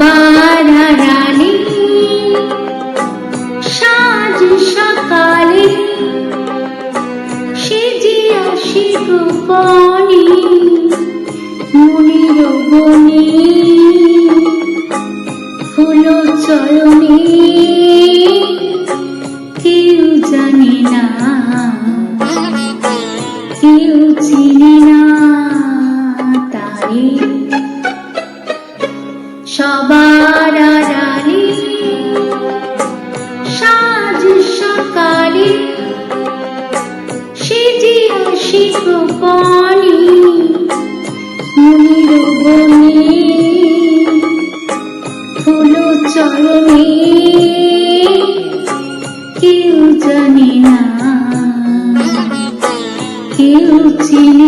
আবার রানী সাজ সকালে সেজিয়া শিরোপণী মুনির বনে হলো সবার আড়ালে। সাজ সকালে সেজে আসি গোপনে মুনির বনে ফুল চরণে। কেউ জানে না, কেউ চিনে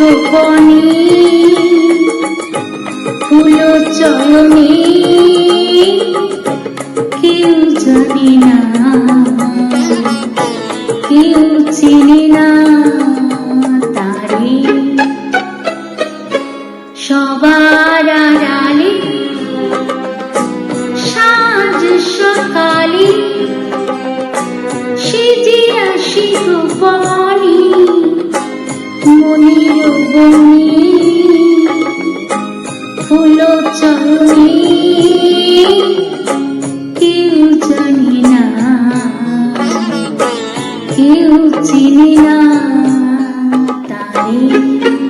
গোপনী ফুল চয়নে বনি ফুল চরণী কেউ জানে না কেউ চিনে না তারে।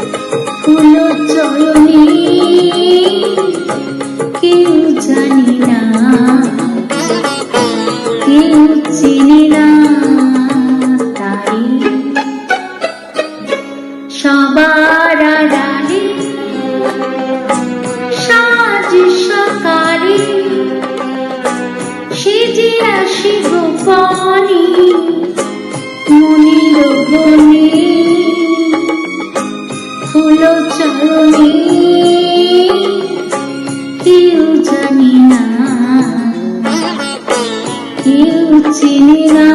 কেউ জানি না কেউ চিনি না।